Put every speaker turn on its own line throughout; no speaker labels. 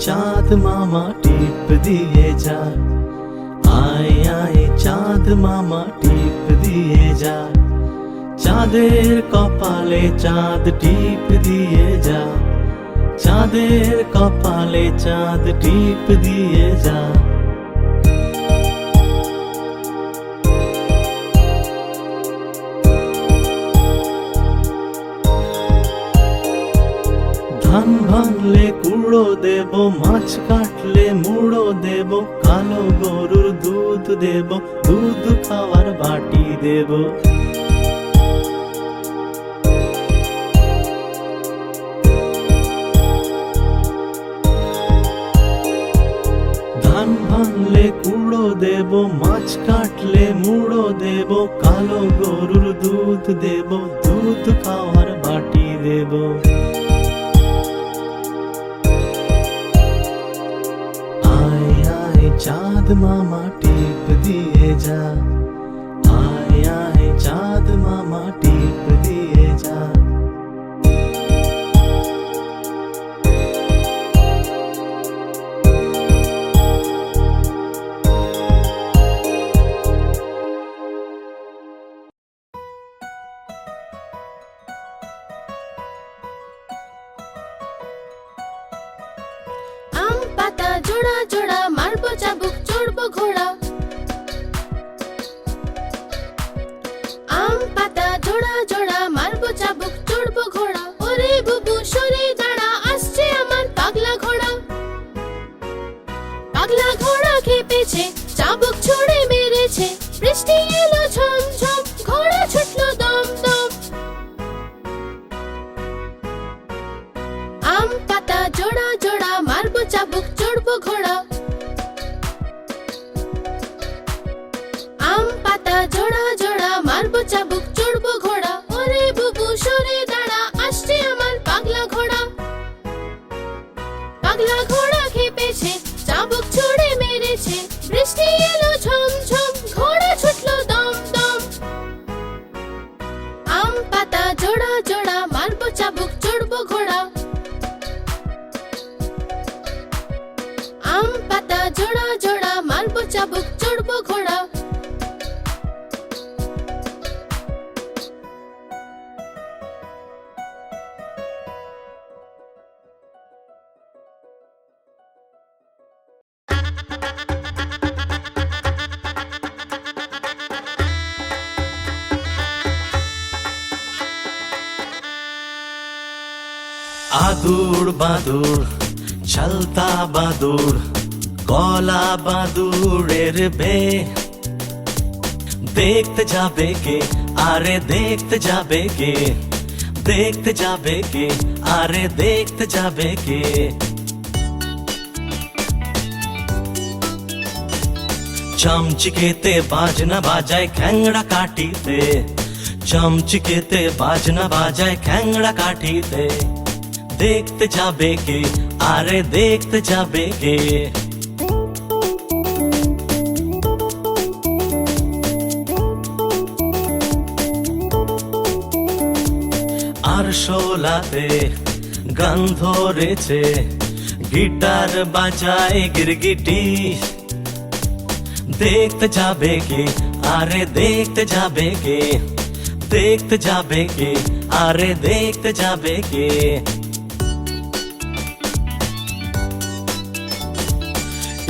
চাঁদ মামা টিপ দিয়ে যা আয় আয় চাঁদ মামা টিপ দিয়ে যা চাঁদের কপালে চাঁদ টিপ দিয়ে যা চাঁদের কপালে চাঁদ টিপ দিয়ে যা দেব, দুধ খাওয়ার বাটি দেব। ধান ভাঙলে কুড়ো দেব, মাছ কাটলে মুড়ো দেব, কালো গরুর দুধ দেব, দুধ খাওয়ার বাটি দেব। আয় চাঁদ মামা টিপ দিয়ে যা আয় আয় চাঁদ মামা
চাবুক ছুড়ে মেরেছে বৃষ্টি এলো
বাদুর, চলতা বাদুর কলা বাদুরের বে। দেখতে যাবে কে, আরে দেখতে যাবে কে, দেখতে যাবে কে, আরে দেখতে যাবে কে। চমচিকেতে বাজনা বাজায় খ্যাংড়া কাটিতে চমচিকেতে বাজনা বাজায় খ্যাংড়া কাটিতে দেখতে যাবে কে? আরে দেখতে যাবে কে? আর শোলাতে গান ধরেছে, গিটার বাজায় গিরগিটি। দেখতে যাবে কে? আরে দেখতে যাবে কে? দেখতে যাবে কে? আরে দেখতে যাবে কে?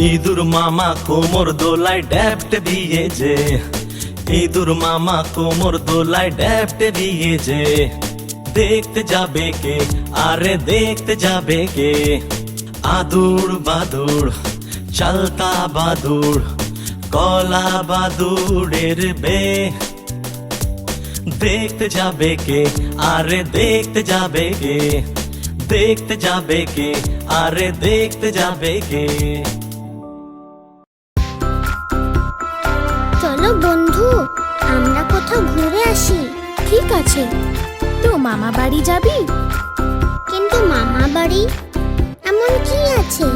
ইঁদুর মামা কোমর দোলায় ড্যাপটে দিয়েছে। ইঁদুর মামা কোমর দোলায় ড্যাপটে দিয়েছে। দেখতে যাবে কে? আরে দেখতে যাবে কে? আদুর বাদুর, চলতা বাদুর, কলা বাদুরের বে। দেখতে যাবে কে? আরে দেখতে যাবে কে? দেখতে যাবে কে? আরে দেখতে যাবে কে?
আসি
ঠিক আছে। তো মামা বাড়ি যাবি?
কিন্তু মামা বাড়ি এমন কি আছে?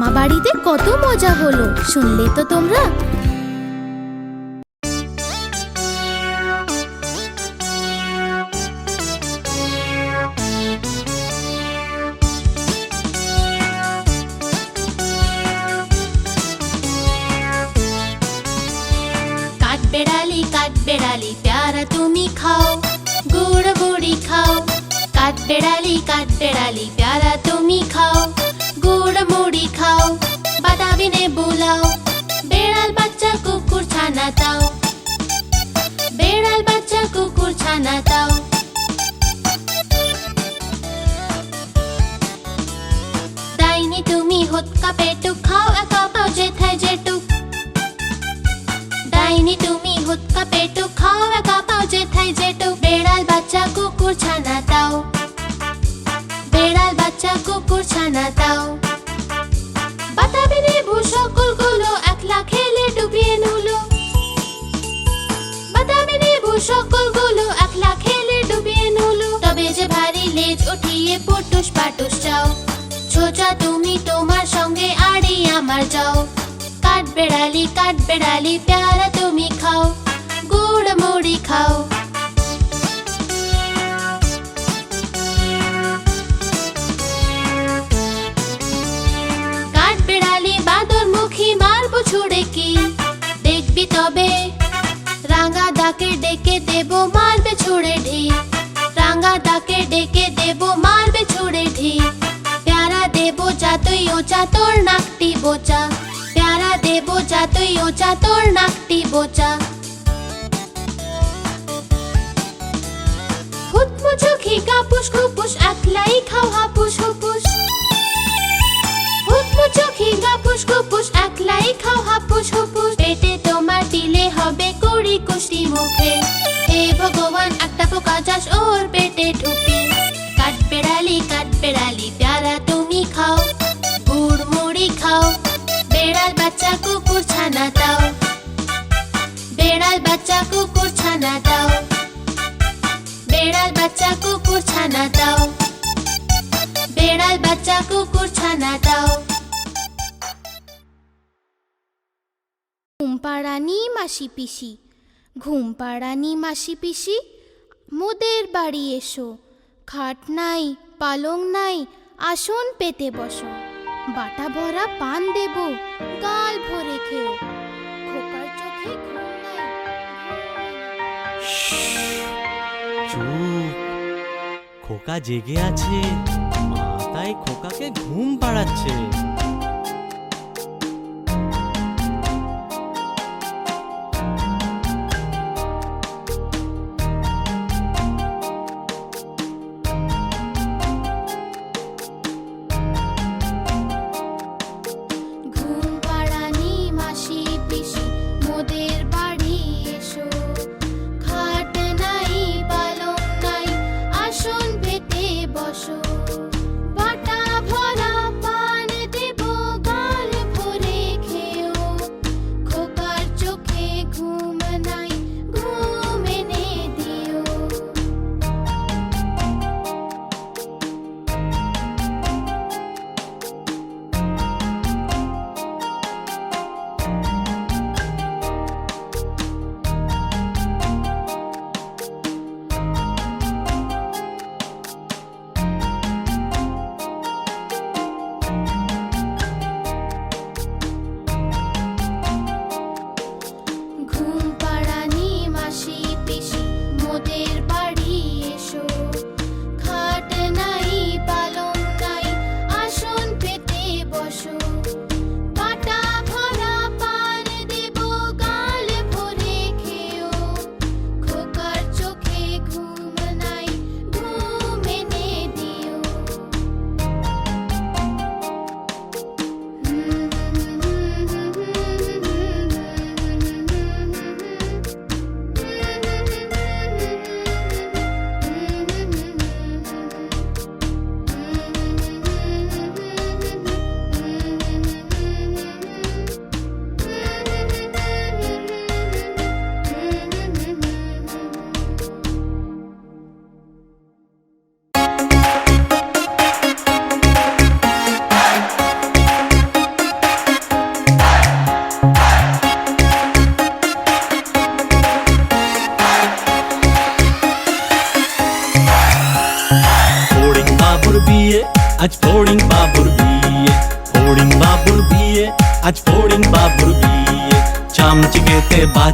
মামা বাড়িতে কত মজা হলো। শুনলে তো তোমরা? হতকা পেটুক, খাও একা পাও যেথায় যেটুক। ডাইনি তুমি হুৎকা পেটু খাও একা পাও যেথায় যেটু বেড়াল বাচ্চা, কুকুর ছানা দাও। বেড়াল বাচ্চা, কুকুর ছানা দাও। বাতাবি লেবু সকলগুলো একলা খেলে ডুবিয়ে নুলো। বাদামি লেবু সকলগুলো একলা খেলে ডুবিয়ে নুলো। তবে যে ভারী লেজ, উঠিয়ে পটুস পাটুস যাও ছোচা তুমি তোমার সঙ্গে আড়ি আমার যাও। কাঠ বেড়ালি কাঠ বেড়ালি প্যারা তুমি খাও। গুড় মুড়ি খাও। ওচা, তোর নাকটি বোচা। প্যারা দেব যাতই ওচা, তোর নাকটি বোচা। একলাই খাও খাও দিলে হবে মুখে। ভগবান, একটা পোকা চাষ ওর পেটে ঢুকে। কাঠ বেড়ালি কাঠ বেড়ালি প্যারা মুড়ি খাও। বেড়াল বাচ্চা কুকুর ছানা দাও। বেড়াল বাচ্চা কুকুর ছানা দাও। বেড়াল বাচ্চা কুকুর ছানা দাও। বেড়াল বাচ্চা কুকুর ছানা দাও। ঘুমপাড়ানি মাসি পিসি। ঘুমপাড়ানি মাসি পিসি, মোদের বাড়ি এসো। খাট নাই, পালং নাই, আসন পেতে বসো। বাটা ভরা পান দেব, গাল ভরে খেও খোকার চোখে ঘুম নাই
খোকা জেগে আছে মা তাই খোকাকে ঘুম পাড়াচ্ছে।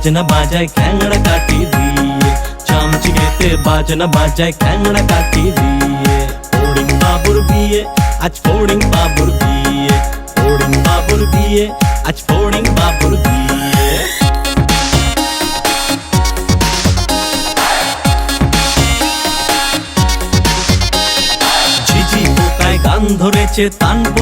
বাজনা বাজায় খ্যাংড়া কাটি দিয়ে। চামচিকেতে বাজনা বাজায় খ্যাংড়া কাটি দিয়ে। ফড়িং বাবুর বিয়ে, আজ ফড়িং বাবুর বিয়ে। ফড়িং বাবুর বিয়ে, আজ ফড়িং বাবুর বিয়ে। ঝিঝি পোকায় গান ধরেছে তানপুরাটা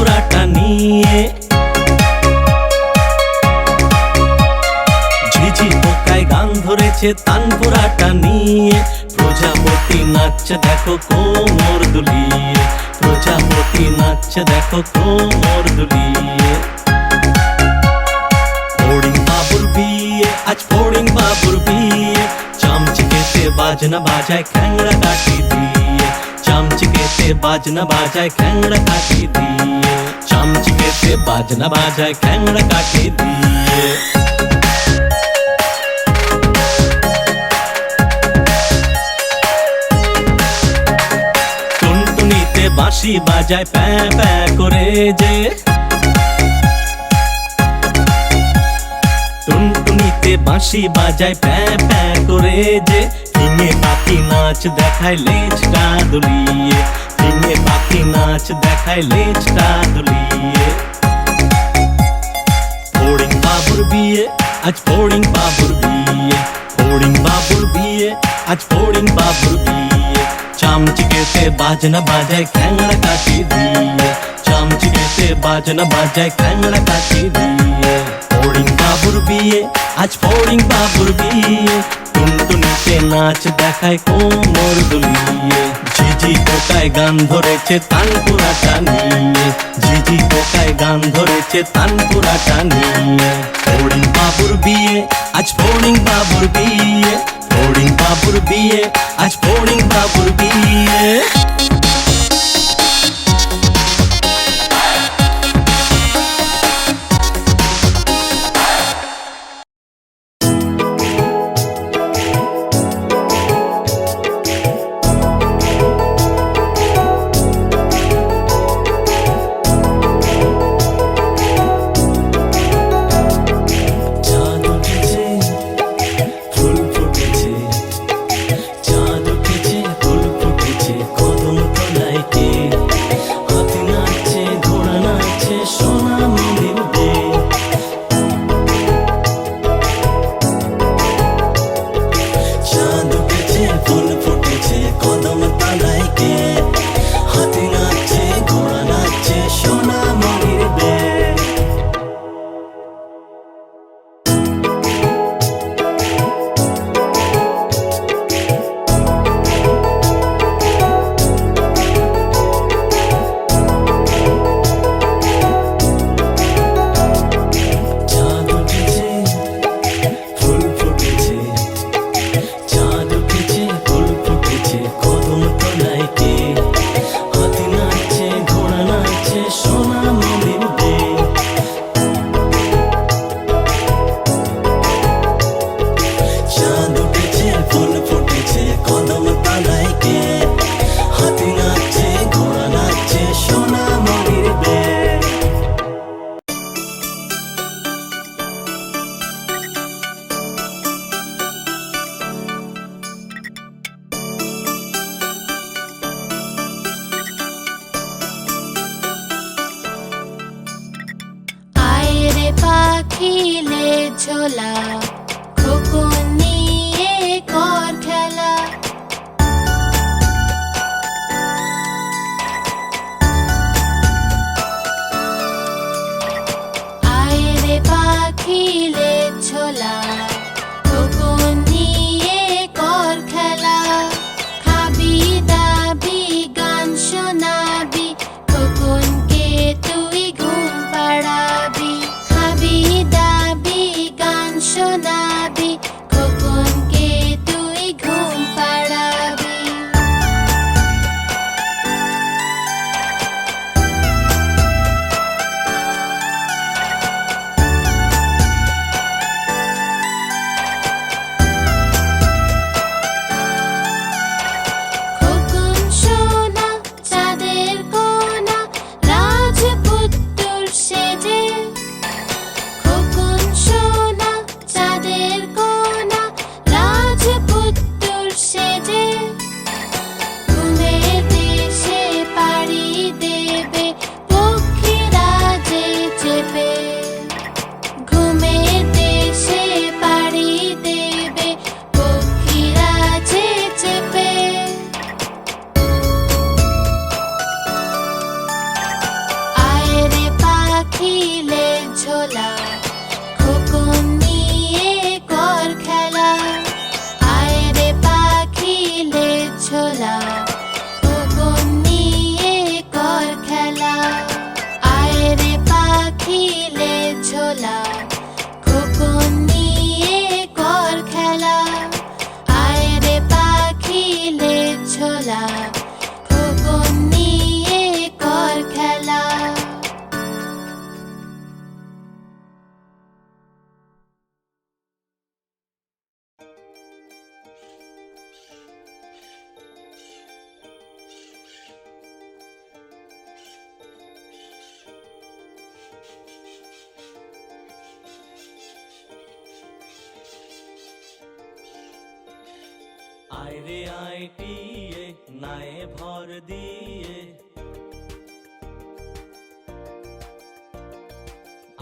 ধরেছে তানপুরাটা নিয়ে প্রজাপতি নাচছে দেখো কোমর দুলিয়ে। প্রজাপতি নাচছে দেখো কোমর দুলিয়ে। ফড়িং বাবুর বিয়ে, আজ ফড়িং বাবুর বিয়ে। চামচিকেতে বাজনা বাজায় খ্যাংড়া কাটি দিয়ে। চামচিকেতে বাজনা বাজায় খ্যাংড়া কাটি দিয়ে। চামচিকেতে বাজনা বাজায় খ্যাংড়া কাটি দিয়ে। বাঁশি বাজায় প্যাঁ প্যাঁ করে যে। টুনটুনিতে বাঁশি বাজায় প্যাঁ প্যাঁ করে যে। ফিঙে পাখি নাচ দেখায় লেজটা দুলিয়ে। ফিঙে পাখি নাচ দেখায় লেজটা দুলিয়ে। ফড়িং বাবুর বিয়ে, আজ ফড়িং বাবুর বিয়ে। ফড়িং বাবুর বিয়ে, আজ ফড়িং বাবুর বিয়ে। চামচিকেতে বাজনা বাজায় খ্যাংড়া কাটি দিয়ে। চামচিকেতে বাজনা বাজায় খ্যাংড়া কাটি দিয়ে। ফড়িং বাবুর বিয়ে, আজ ফড়িং বাবুর বিয়ে। টুনটুনিতে নাচ দেখায় কোমর দুলিয়ে। ঝিঝি পোকায় গান ধরেছে তানপুরাটা নিয়ে। ঝিঝি পোকায় গান ধরেছে তানপুরাটা নিয়ে। ফড়িং বাবুর বিয়ে, আজ ফড়িং বাবুর বিয়ে। ফড়িং বাবুর বিয়ে আজ ফড়িং বাবুর বিয়ে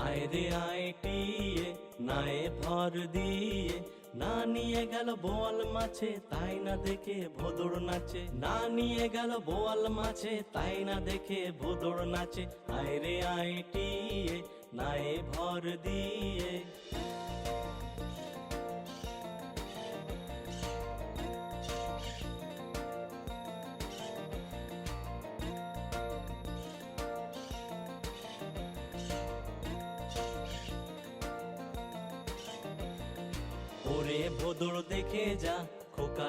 আইরে আইটিয়ে নায়ে ভর দিয়ে। না নিয়ে গেল বোয়াল মাছে, তাই না দেখে ভোদর নাচে। না নিয়ে গেল বোয়াল মাছে, তাই না দেখে ভোদর নাচে। আয় রে আয় টিয়ে নায়ে ভর দিয়ে।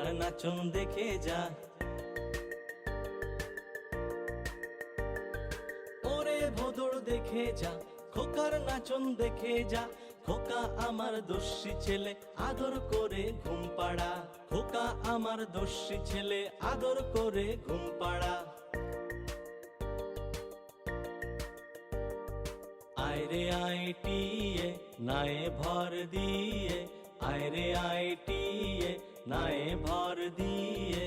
খোকার নাচন দেখে যা। ওরে ভোদর দেখে যা, খোকার নাচন দেখে যা। খোকা আমার দোষী ছেলে, আদর করে ঘুম পাড়া। খোকা আমার দোষী ছেলে, আদর করে ঘুম পাড়া। আইরে আইটিয়ে নায়ে ভর দিয়ে। আইরে আইটিয়ে নায়ে ভর দিয়ে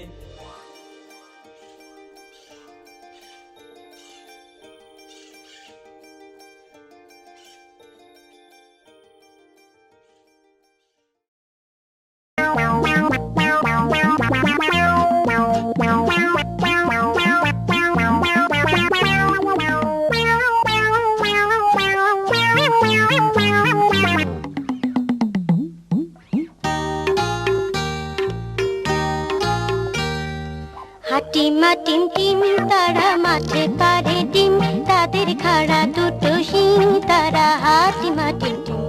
হাটিমা টিম টিম তারা মাঠে পারে ডিম। তাদের খাড়া দুটো শিং, তারা হাটিমা টিম টিম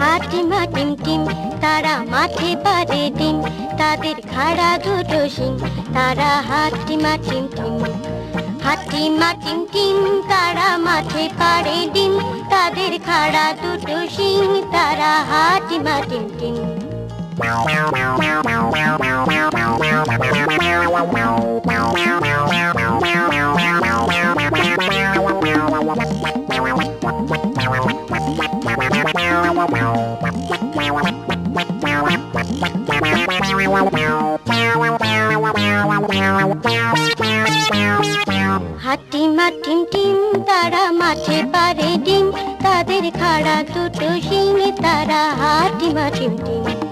হাটিমা টিম টিম তারা মাঠে পারে ডিম। তাদের খাড়া দুটো শিং, তারা হাটিমা টিম টিম হাটিমা টিম টিম তারা মাঠে পারে ডিম। তাদের খাড়া দুটো শিং, তারা হাটিমা টিম টিম হাটিমা টিম টিম, তারা মাঠে পারে ডিম। তাদের খাড়া দুটো শিং তারা হাটিমা টিম টিম।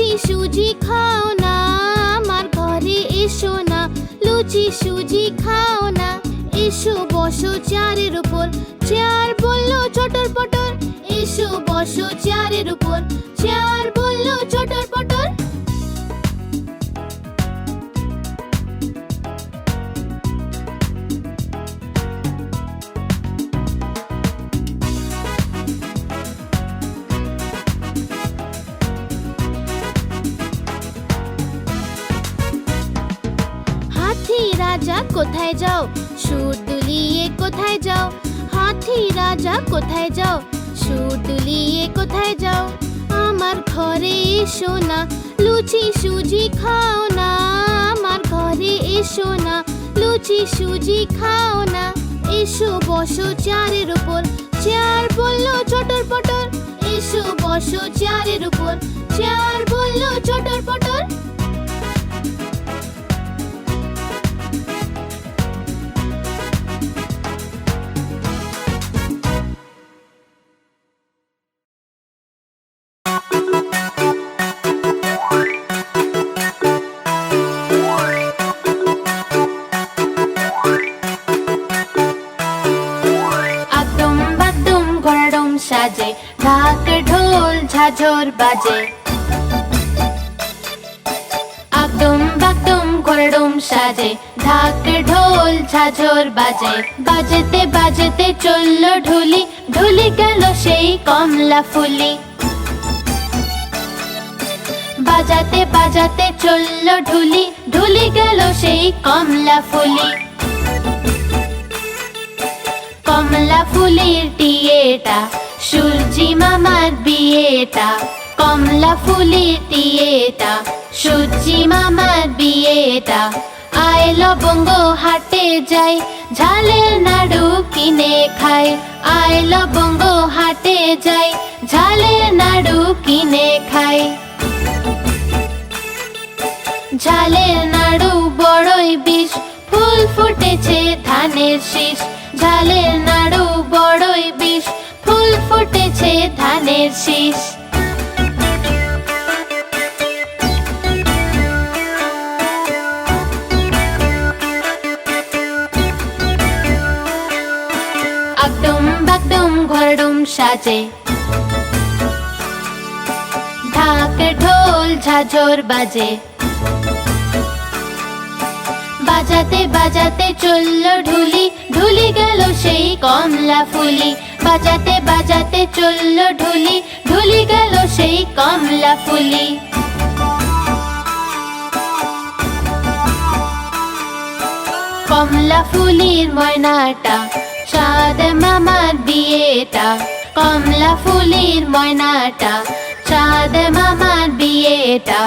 লুচি সুজি যাও সুর দুলিয়ে কোথায় যাও? হাতি রাজা কোথায় যাও? সুর দুলিয়ে কোথায় যাও? আমার ঘরে এসো না, লুচি সুজি খাও না। আমার ঘরে এসো না, লুচি সুজি খাও না। এসো বসো চেয়ারের উপর চেয়ার বলল চটর পটর। এসো বসো চেয়ারের উপর চেয়ার বলল চটর পটর। ঝাঝর বাজে। আগডুম বাগডুম ঘোরডুম সাজে, ঢাক, ঢোল, ঝাঝর বাজে। বাজতে বাজতে চলল ঢুলি ঢুলি গেল সেই কমলা ফুলি। বাজাতে বাজাতে চলল ঢুলি ঢুলি গেল সেই কমলা ফুলি। কমলা ফুলের টিয়েটা সূর্যি মামার বিয়েটা, কমলা ফুলের টিয়েটা সূর্যি মামার বিয়েটা। আয় লবঙ্গ হাটে যাই, ঝালের নাড়ু কিনে খাই। আয় লবঙ্গ হাটে যাই, ঝালের নাড়ু কিনে খাই। ঝালের নাড়ু বড়ই বিষ, ফুল ফুটেছে ধানের শীষ। ঝালের নাড়ু বড়ই বিষ ফুল ফুটেছে ধানের শীষ। আগডুম বাগডুম ঘরডুম সাজে। ঢাক, ঢোল, ঝাঝর বাজে। বাজাতে বাজাতে চলল ঢুলি ঢুলি গেল সেই কমলা ফুলি। বাজাতে বাজাতে চলল ঢুলি ঢুলি গেল সেই কমলা ফুলি। কমলা ফুলির ময়নাটা, চাঁদ মামার বিয়েটা। কমলা ফুলির ময়নাটা, চাঁদ মামার বিয়েটা।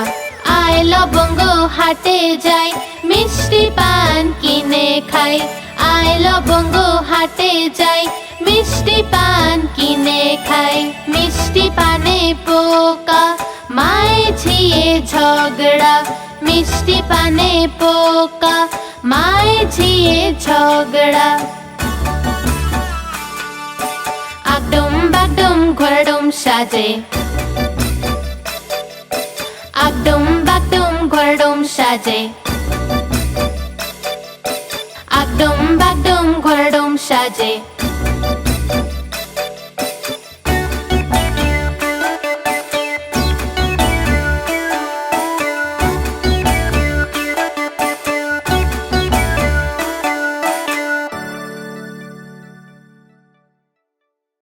আয় লবঙ্গ হাটে যাই, মিষ্টি পান কিনে খাই। আয় লবঙ্গ হাটে যাই মিষ্টি পান কিনে খাই, মিষ্টি পানে পোকা, মায়ে ঝিয়ে ঝগড়া, মিষ্টি পানে পোকা, মায়ে ঝিয়ে ঝগড়া। আগডুম বাগডুম ঘোরডুম সাজে। আগডুম বাগডুম ঘোরডুম সাজে। আগডুম বাগডুম ঘোরডুম সাজে।